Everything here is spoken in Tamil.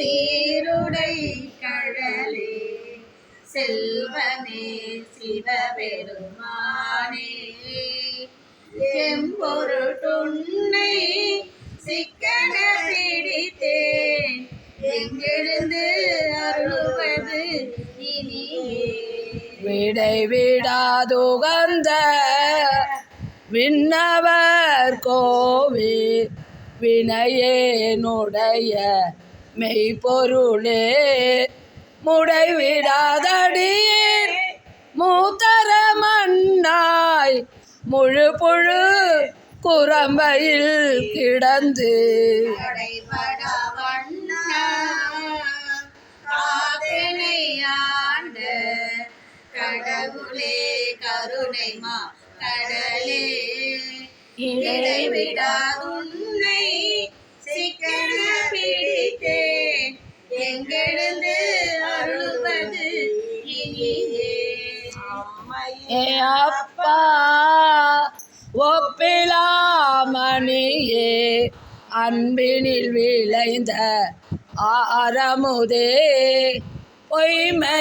சீருடை கடலே செல்வனே சிவபெருமானே. எம்பொரு துண்ணை சிக்கன பிடித்தேன் எங்கிருந்து அருள்வது இனியே. விடை விடாதுகந்த விண்ணவர் கோவே வினையேனுடைய மெய்ப்பொருளே முடைவிடாதடியேன். மூத்தர மண்ணாய் முழு புழு குரம்பையில் கிடந்து. கடவுளே கருணை மா கடலே. எங்கெழுந்து அருள்வது இனியே. ஏ அப்பா ஒப்பிலாமணியே அன்பினில் விளைந்த ஆரமுதே பொய்மை